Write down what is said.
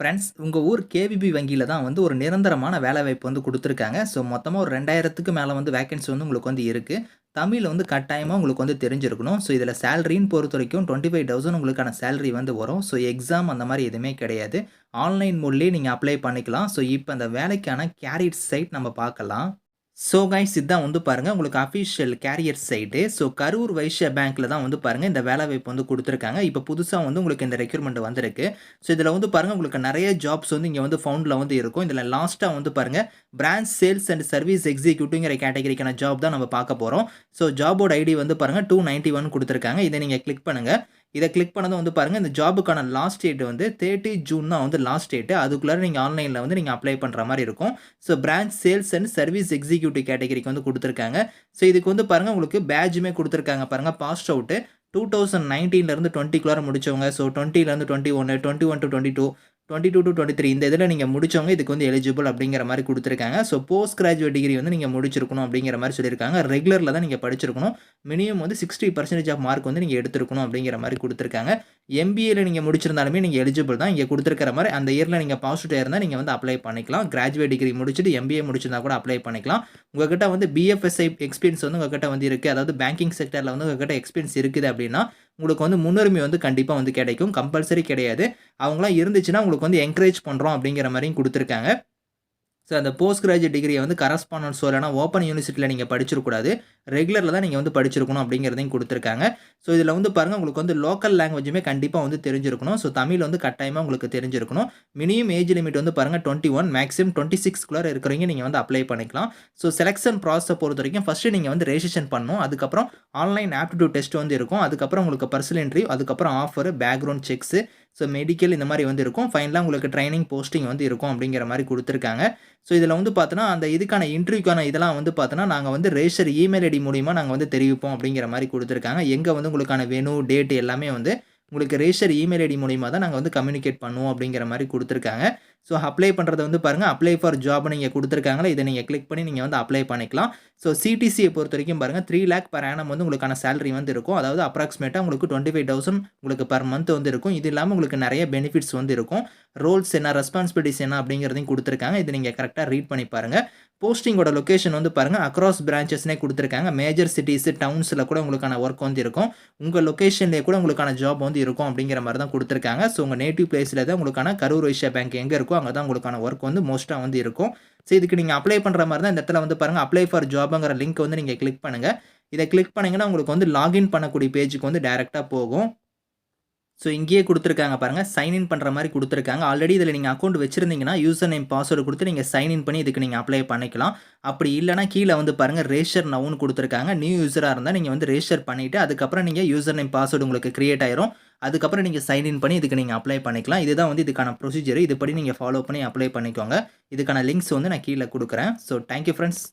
Friends உங்கள் ஊர் KVP வங்கியில் தான் வந்து ஒரு நிரந்தரமான வேலைவாய்ப்பு வந்து கொடுத்துருக்காங்க. ஸோ மொத்தமாக ஒரு ரெண்டாயிரத்துக்கு மேலே வந்து வேகன்சி வந்து உங்களுக்கு வந்து இருக்குது தமிழ் வந்து கட்டாயமாக உங்களுக்கு வந்து தெரிஞ்சிருக்கணும். ஸோ இதில் சேலரின்னு பொறுத்த வரைக்கும் டுவெண்ட்டி ஃபைவ் தௌசண்ட் உங்களுக்கான சேலரி வந்து வரும். ஸோ எக்ஸாம் அந்த மாதிரி எதுவுமே கிடையாது. ஆன்லைன் மூட்லேயே நீங்கள் அப்ளை பண்ணிக்கலாம். ஸோ இப்போ அந்த வேலைக்கான கேரிட் சைட் நம்ம பார்க்கலாம். ஸோ கைஸ் இதுதான் வந்து பாருங்கள் உங்களுக்கு official career site so Karur Vysya பேங்க்கில் தான் வந்து பாருங்கள் இந்த வேலை வாய்ப்பு வந்து கொடுத்துருக்காங்க. இப்போ புதுசாக வந்து உங்களுக்கு இந்த ரெக்யூர்மெண்ட் வந்திருக்கு. ஸோ இதில் வந்து பாருங்கள் உங்களுக்கு நிறைய ஜாப்ஸ் வந்து இங்கே வந்து ஃபவுண்டில் வந்து இருக்கும். இதில் லாஸ்ட்டாக வந்து பாருங்கள் பிரான்ச் சேல்ஸ் அண்ட் சர்வீஸ் எக்ஸிக்யூட்டிவ்ங்கிற கேட்டகரிக்கான ஜாப் தான் நம்ம பார்க்க போகிறோம் ஸோ ஜாபோட ஐடி வந்து பாருங்கள் டூ நைன்ட்டி ஒன் கொடுத்துருக்காங்க. இதை நீங்கள் கிளிக் பண்ணுங்கள் இதை கிளிக் பண்ணதும் வந்து பாருங்கள் இந்த ஜாபுக்கான லாஸ்ட் டேட் வந்து தேர்ட்டி ஜூன் தான் வந்து லாஸ்ட் டேட்டு அதுக்குள்ளே நீங்கள் ஆன்லைனில் வந்து நீங்கள் அப்ளை பண்ணுற மாதிரி இருக்கும். So branch sales and service executive கேட்டகரிக்கு வந்து கொடுத்துருக்காங்க. ஸோ இதுக்கு வந்து பாருங்கள் உங்களுக்கு பேட்ஜுமே கொடுத்துருக்காங்க பாருங்கள் பாஸ்ட் அவுட்டு டூ தௌசண்ட் நைன்டீன்லேருந்து டுவெண்ட்டிக்குள்ளார முடிச்சவங்க. ஸோ டுவெண்ட்டிலேருந்து டுவெண்ட்டி ஒன்று twenty one to twenty two twenty two to twenty three இந்த இதில் நீங்கள் முடிச்சவங்க இதுக்கு வந்து எலிஜிபிள் அப்படிங்கிற மாதிரி கொடுத்துருக்காங்க. ஸோ போஸ்ட் கிராஜுவேட் டிகிரி வந்து நீங்கள் முடிச்சிருக்கணும் அப்படிங்கிற மாதிரி சொல்லியிருக்காங்க. ரெகுலரில் தான் நீங்கள் படிச்சிருக்கணும். மினிமம் வந்து சிக்ஸ்டி பர்சன்டேஜ் ஆஃப் மார்க் வந்து நீங்கள் எடுத்துருக்கணும் அப்படிங்கிற மாதிரி கொடுத்துருக்காங்க. எம்பிஏல நீங்கள் முடிச்சிருந்தாலுமே நீங்கள் எலிஜிபிள் தான். இங்கே கொடுத்துருக்கிற மாதிரி அந்த இயரில் நீங்கள் பாசிட்டிவ் இருந்தால் நீங்கள் வந்து அப்ளை பண்ணிக்கலாம். கிராஜுவேட் டிகிரி முடிச்சுட்டு எம்பிஏ முடிச்சிருந்தா கூட அப்ளை பண்ணிக்கலாம். உங்ககிட்ட வந்து பிஎஃப்எஸ்ஐ எக்ஸ்பீரியன்ஸ் வந்து உங்ககிட்ட வந்து இருக்குது அதாவது பேங்கிங் செக்டரில் வந்து உங்ககிட்ட எக்ஸ்பீரியன்ஸ் இருக்குது அப்படின்னா உங்களுக்கு வந்து முன்னுரிமை வந்து கண்டிப்பாக வந்து கிடைக்கும். கம்பல்சரி கிடையாது. அவங்களாம் இருந்துச்சுன்னா உங்களுக்கு வந்து என்கரேஜ் பண்ணுறோம் அப்படிங்கிற மாதிரியும் கொடுத்துருக்காங்க. ஸோ அந்த போஸ்ட் கிராஜுவேட் டிகிரியை வந்து கரஸ்பாண்டன்ஸோ இல்லைனா ஓப்பன் யூனிவர்சிட்டியில் நீங்கள் படிச்சிருக்கூடாது ரெகுலரில் தான் நீங்கள் வந்து படிச்சிருக்கணும் அப்படிங்கிறதையும் கொடுத்துருக்காங்க. ஸோ இதில் வந்து பாருங்கள் உங்களுக்கு வந்து லோக்கல் லாங்குவேஜுமே கண்டிப்பாக வந்து தெரிஞ்சிருக்கணும். ஸோ தமிழ் வந்து கட்டாயமாக உங்களுக்கு தெரிஞ்சிருக்கணும். மினிமம் ஏஜ் லிமிட் வந்து பாருங்கள் டுவெண்ட்டி ஒன் மேக்ஸிமம் டுவெண்ட்டி சிக்ஸ்க்குள்ளே இருக்கிறவங்க நீங்கள் வந்து அப்ளை பண்ணிக்கலாம். ஸோ செலெக்ஷன் ப்ராசஸை பொறுத்த வரைக்கும் ஃபஸ்ட்டு நீங்கள் வந்து ரெஜிஸ்ட்ரேஷன் பண்ணணும். அதுக்கப்புறம் ஆன்லைன் ஆப்டிடியூட் டெஸ்ட் வந்து இருக்கும். அதுக்கப்புறம் உங்களுக்கு பர்சனல் இன்ட்ரி அதுக்கப்புறம் offer background checks so medical இந்த மாதிரி வந்து இருக்கும். ஃபைனலாக உங்களுக்கு ட்ரைனிங் போஸ்டிங் வந்து இருக்கும் அப்படிங்கிற மாதிரி கொடுத்துருக்காங்க. ஸோ இதில் வந்து பார்த்தோன்னா அந்த இதுக்கான இன்டர்வியூக்கான இதெல்லாம் வந்து பார்த்தோன்னா நாங்கள் வந்து ரேஷர் இமெயில் ஐடி மூலிமா நாங்கள் வந்து தெரிவிப்போம் அப்படிங்கிற மாதிரி கொடுத்துருக்காங்க. எங்கே வந்து உங்களுக்கான வெனு டேட் எல்லாமே வந்து உங்களுக்கு ரேஷர் இமெயில் ஐடி மூலிமா தான் நாங்கள் வந்து கம்யூனிகேட் பண்ணுவோம் அப்படிங்கிற மாதிரி கொடுத்துருக்காங்க. ஸோ அப்ளை பண்ணுறது வந்து பாருங்கள் அப்ளை ஃபார் ஜாப் நீங்கள் கொடுத்துருக்காங்களே இதை நீங்கள் கிளிக் பண்ணி நீங்கள் வந்து அப்ளை பண்ணிக்கலாம். ஸோ சிடிசியை பொறுத்த வரைக்கும் பாருங்கள் த்ரீ லேக் பர் ஆனம் வந்து உங்களுக்கான சேலரி வந்து இருக்கும். அதாவது அப்ராக்சிமேட்டாக உங்களுக்கு டுவெண்ட்டி ஃபைவ் தௌசண்ட் உங்களுக்கு பர் மந்த் வந்து இருக்கும். இது இல்லாமல் உங்களுக்கு நிறைய பெனிஃபிட்ஸ் வந்து இருக்கும். ரோல்ஸ் என்ன ரெஸ்பான்சிபிலிட்டிஸ் என்ன அப்படிங்கிறதையும் கொடுத்துருக்காங்க. இதை நீங்கள் கரெக்டாக ரீட் பண்ணி பாருங்கள் போஸ்டிங்கோட லொக்கேஷன் வந்து பாருங்கள் அக்ராஸ் பிரான்ச்சஸ்னே கொடுத்துருக்காங்க. மேஜர் சிட்டிஸ் டவுன்ஸில் கூட உங்களுக்கான ஒர்க் வந்து இருக்கும். உங்கள் லொக்கேஷன்லேயே கூட உங்களுக்கான ஜாப் வந்து இருக்கும் அப்படிங்கிற மாதிரி தான் கொடுத்துருக்காங்க. ஸோ உங்கள் நேட்டிவ் பிளேஸில் தான் உங்களுக்கான கரூர் வைஷ்யா பேங்க் எங்கே இருக்கோ அங்கே தான் உங்களுக்கான ஒர்க் வந்து மோஸ்ட்டாக வந்து இருக்கும். ஸோ இதுக்கு நீங்கள் அப்ளை பண்ணுற மாதிரி தான் இந்த இடத்துல வந்து பாருங்கள் அப்ளை ஃபார் ஜாப்ங்கிற லிங்க் வந்து நீங்கள் கிளிக் பண்ணுங்கள் இதை கிளிக் பண்ணிங்கன்னா உங்களுக்கு வந்து லாகின் பண்ணக்கூடிய பேஜுக்கு வந்து டேரெக்டாக போகும். ஸோ இங்கேயே கொடுத்துருக்காங்க பாருங்கள் சைன்இன் பண்ணுற மாதிரி கொடுத்துருக்காங்க. ஆல்ரெடி இதில் நீங்கள் அக்கௌண்ட் வச்சுருந்தீங்கன்னா யூசர் நேம் பாஸ்வேர்டு கொடுத்து நீங்கள் சைன்இன் பண்ணி இதுக்கு நீங்கள் அப்ளை பண்ணிக்கலாம். அப்படி இல்லைனா கீழே வந்து பாருங்கள் ரேஷர் நவுன்னு கொடுத்துருக்காங்க. நியூ யூஸராக இருந்தால் நீங்கள் வந்து ரேஷர் பண்ணிவிட்டு அதுக்கப்புறம் நீங்கள் யூசர் நேம் பாஸ்வேர்டு உங்களுக்கு க்ரியேட் ஆயிரும். அதுக்கப்புறம் நீங்கள் சைன்இன் பண்ணி இதுக்கு நீங்கள் அப்ளை பண்ணிக்கலாம். இதுதான் வந்து இதுக்கான ப்ரொசீஜர் இதுபடி நீங்கள் ஃபாலோ பண்ணி அப்ளை பண்ணிக்கோங்க. இதுக்கான லிங்க்ஸ் வந்து நான் கீழே கொடுக்குறேன். So thank you friends